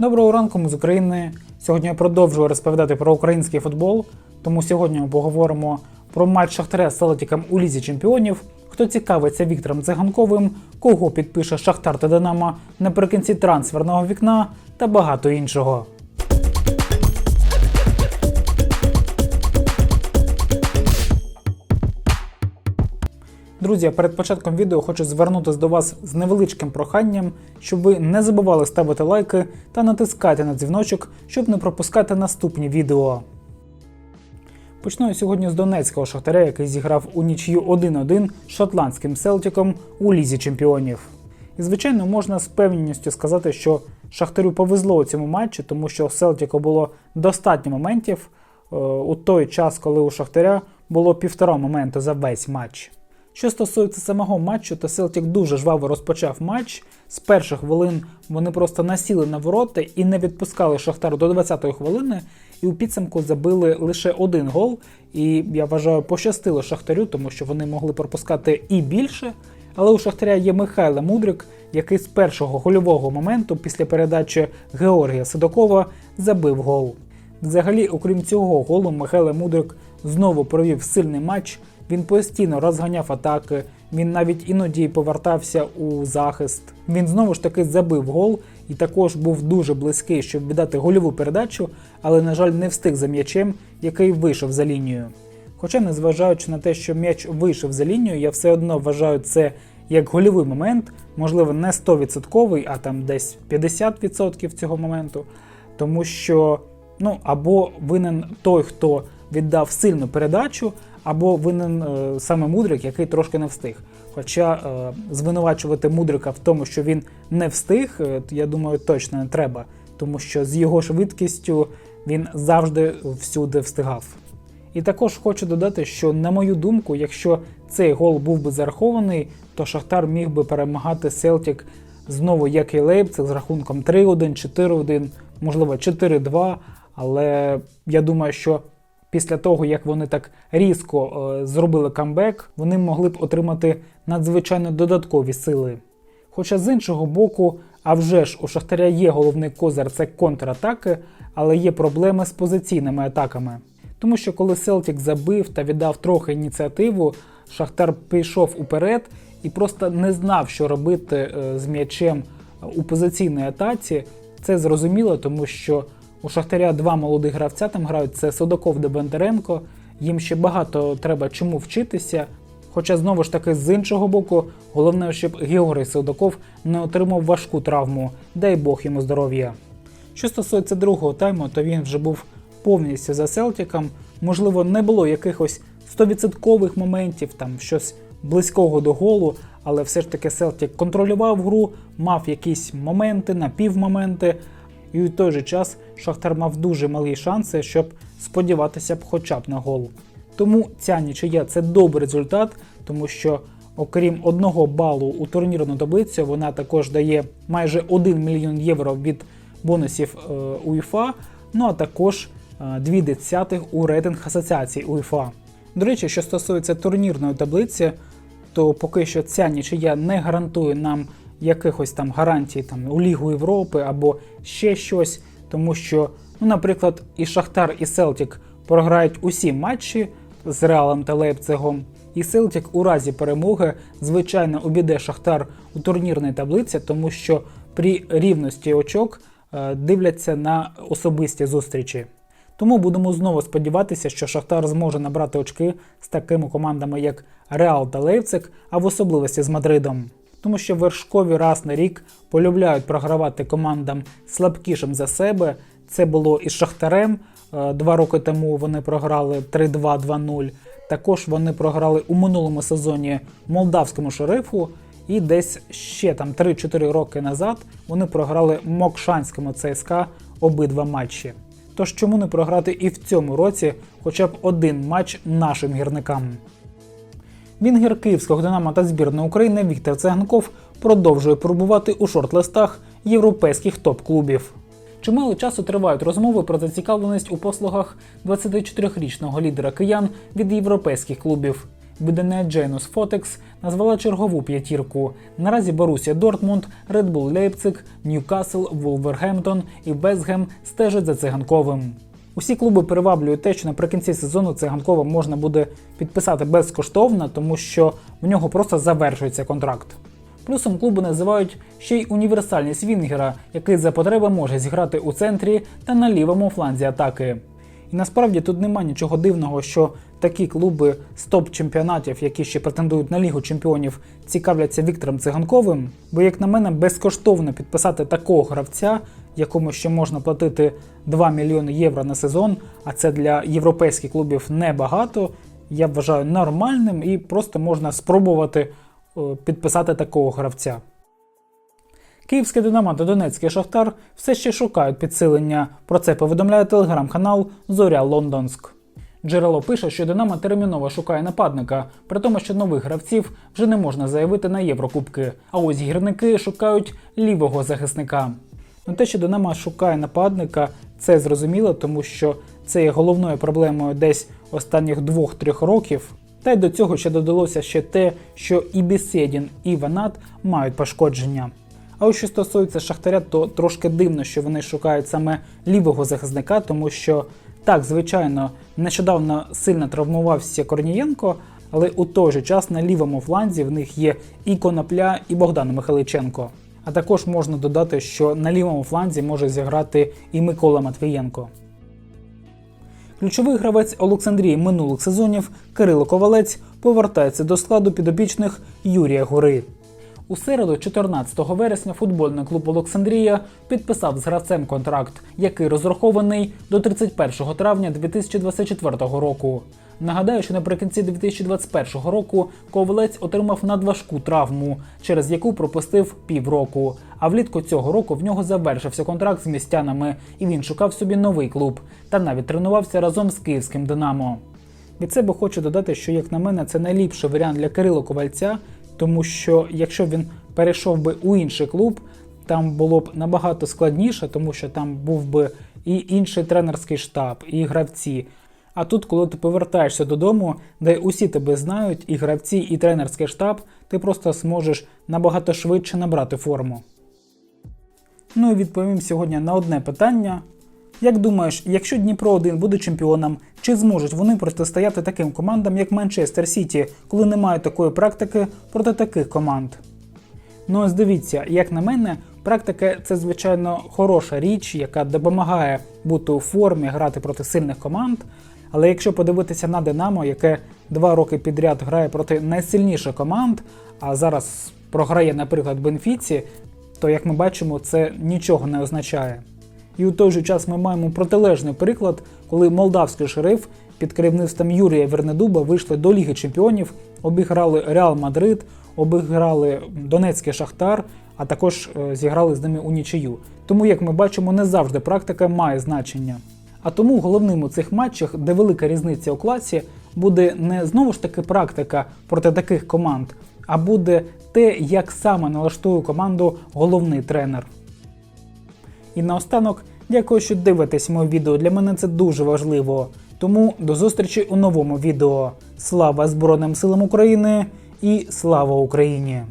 Доброго ранку, ми з України. Сьогодні я продовжую розповідати про український футбол. Тому сьогодні ми поговоримо про матч Шахтаря з Селетіком у Лізі Чемпіонів. Хто цікавиться Віктором Циганковим, кого підпише Шахтар та Динамо наприкінці трансферного вікна та багато іншого. Друзі, а перед початком відео хочу звернутися до вас з невеличким проханням, щоб ви не забували ставити лайки та натискати на дзвіночок, щоб не пропускати наступні відео. Почну я сьогодні з Донецького шахтаря, який зіграв у нічию 1-1 з шотландським Селтіком у Лізі Чемпіонів. І, звичайно, можна з певністю сказати, що Шахтарю повезло у цьому матчі, тому що у Селтіку було достатньо моментів е, у той час, коли у Шахтаря було півтора моменту за весь матч. Що стосується самого матчу, то Селтік дуже жваво розпочав матч. З перших хвилин вони просто насіли на ворота і не відпускали Шахтар до 20-ї хвилини. І у підсумку забили лише один гол. І я вважаю, пощастило Шахтарю, тому що вони могли пропускати і більше. Але у Шахтаря є Михайло Мудрик, який з першого гольового моменту після передачі Георгія Сидокова забив гол. Взагалі, окрім цього голу, Михайло Мудрик знову провів сильний матч. Він постійно розганяв атаки, він навіть іноді повертався у захист. Він знову ж таки забив гол і також був дуже близький, щоб віддати гольову передачу, але, на жаль, не встиг за м'ячем, який вийшов за лінію. Хоча, незважаючи на те, що м'яч вийшов за лінію, я все одно вважаю це як гольовий момент, можливо, не 100%, а там десь 50% цього моменту. Тому що ну, або винен той, хто віддав сильну передачу, або винен е, саме Мудрик, який трошки не встиг. Хоча е, звинувачувати Мудрика в тому, що він не встиг, е, я думаю, точно не треба, тому що з його швидкістю він завжди всюди встигав. І також хочу додати, що на мою думку, якщо цей гол був би зарахований, то Шахтар міг би перемагати Селтік знову, як і Лейпциг, з рахунком 3-1, 4-1, можливо 4-2. Але я думаю, що після того, як вони так різко е, зробили камбек, вони могли б отримати надзвичайно додаткові сили. Хоча з іншого боку, а вже ж у Шахтаря є головний козир це контратаки, але є проблеми з позиційними атаками. Тому що коли Селтік забив та віддав трохи ініціативу, Шахтар пішов уперед і просто не знав, що робити е, з м'ячем у позиційній атаці. Це зрозуміло, тому що у Шахтаря два молодих гравця там грають: це Содоков та Бондаренко. Їм ще багато треба чому вчитися. Хоча знову ж таки з іншого боку, головне, щоб Георгій Содоков не отримав важку травму, дай Бог йому здоров'я. Що стосується другого тайму, то він вже був повністю за Селтіком. Можливо, не було якихось 100% моментів, там щось близького до голу, але все ж таки Селтік контролював гру, мав якісь моменти, напівмоменти. І у той же час Шахтар мав дуже малі шанси, щоб сподіватися б хоча б на гол. Тому ця нічия це добрий результат, тому що окрім одного балу у турнірну таблицю, вона також дає майже 1 мільйон євро від бонусів е, УЄФА, ну а також е, 2 десятих у рейтинг асоціації УЄФА. До речі, що стосується турнірної таблиці, то поки що ця нічия не гарантує нам якихось там гарантій там, у Лігу Європи або ще щось, тому що, ну, наприклад, і Шахтар, і Селтік програють усі матчі з Реалом та Лейпцигом. І Селтік у разі перемоги, звичайно, обійде Шахтар у турнірній таблиці, тому що при рівності очок е, дивляться на особисті зустрічі. Тому будемо знову сподіватися, що Шахтар зможе набрати очки з такими командами, як Реал та Лейпциг, а в особливості з Мадридом. Тому що вершкові раз на рік полюбляють програвати командам слабкішим за себе. Це було із Шахтарем. Е, Два роки тому вони програли 3-2-2-0. Також вони програли у минулому сезоні молдавському шерифу. І десь ще там 3-4 роки назад вони програли Мокшанському ЦСКА обидва матчі. Тож чому не програти і в цьому році хоча б один матч нашим гірникам? Вінгер Київського Динамо та збірної України Віктор Цеганков продовжує пробувати у шорт-листах європейських топ-клубів. Чимало часу тривають розмови про зацікавленість у послугах 24-річного лідера киян від європейських клубів. видання Джейнус Фотекс назвала чергову п'ятірку. Наразі Борусія Дортмунд, Red Bull Лейпциг, Ньюкасл, Вулвергемптон і Вестгем стежать за циганковим. Усі клуби приваблює те, що наприкінці сезону циганкова можна буде підписати безкоштовно, тому що в нього просто завершується контракт. Плюсом клубу називають ще й універсальність Вінгера, який за потреби може зіграти у центрі та на лівому фланзі атаки. І насправді тут нема нічого дивного, що такі клуби з топ-чемпіонатів, які ще претендують на Лігу чемпіонів, цікавляться Віктором Циганковим, бо, як на мене, безкоштовно підписати такого гравця, якому ще можна платити 2 мільйони євро на сезон, а це для європейських клубів небагато. Я вважаю нормальним і просто можна спробувати е, підписати такого гравця. Київське Динамо та Донецький Шахтар все ще шукають підсилення. Про це повідомляє телеграм-канал Зоря Лондонськ. Джерело пише, що Динамо терміново шукає нападника, при тому, що нових гравців вже не можна заявити на Єврокубки. А ось гірники шукають лівого захисника. Ну те, що Динамо шукає нападника, це зрозуміло, тому що це є головною проблемою десь останніх двох-трьох років. Та й до цього ще додалося ще те, що і Бесєдін, і Ванат мають пошкодження. А ось що стосується Шахтаря, то трошки дивно, що вони шукають саме лівого захисника, тому що так, звичайно, нещодавно сильно травмувався Корнієнко, але у той же час на лівому фланзі в них є і Конопля, і Богдан Михайличенко. А також можна додати, що на лівому фланзі може зіграти і Микола Матвієнко. Ключовий гравець Олександрії минулих сезонів Кирило Ковалець повертається до складу підопічних Юрія Гори. У середу, 14 вересня, футбольний клуб Олександрія підписав з гравцем контракт, який розрахований до 31 травня 2024 року. Нагадаю, що наприкінці 2021 року Ковалець отримав надважку травму, через яку пропустив півроку. А влітку цього року в нього завершився контракт з містянами, і він шукав собі новий клуб та навіть тренувався разом з київським Динамо. Від себе хочу додати, що, як на мене, це найліпший варіант для Кирило Ковальця, тому що якщо він перейшов би у інший клуб, там було б набагато складніше, тому що там був би і інший тренерський штаб, і гравці. А тут, коли ти повертаєшся додому, де усі тебе знають, і гравці, і тренерський штаб, ти просто зможеш набагато швидше набрати форму. Ну і відповім сьогодні на одне питання. Як думаєш, якщо Дніпро 1 буде чемпіоном, чи зможуть вони протистояти таким командам, як Манчестер Сіті, коли немає такої практики проти таких команд? Ну ось дивіться, як на мене, практика це звичайно хороша річ, яка допомагає бути у формі, грати проти сильних команд. Але якщо подивитися на Динамо, яке два роки підряд грає проти найсильніших команд, а зараз програє, наприклад, Бенфіці, то як ми бачимо, це нічого не означає. І у той же час ми маємо протилежний приклад, коли молдавський шериф під керівництвом Юрія Вернедуба вийшли до Ліги Чемпіонів, обіграли Реал Мадрид, обіграли Донецький Шахтар, а також е, зіграли з ними у нічию. Тому, як ми бачимо, не завжди практика має значення. А тому головним у цих матчах, де велика різниця у класі, буде не знову ж таки практика проти таких команд, а буде те, як саме налаштує команду головний тренер. І наостанок, дякую, що дивитесь моє відео. Для мене це дуже важливо. Тому до зустрічі у новому відео. Слава Збройним силам України і слава Україні!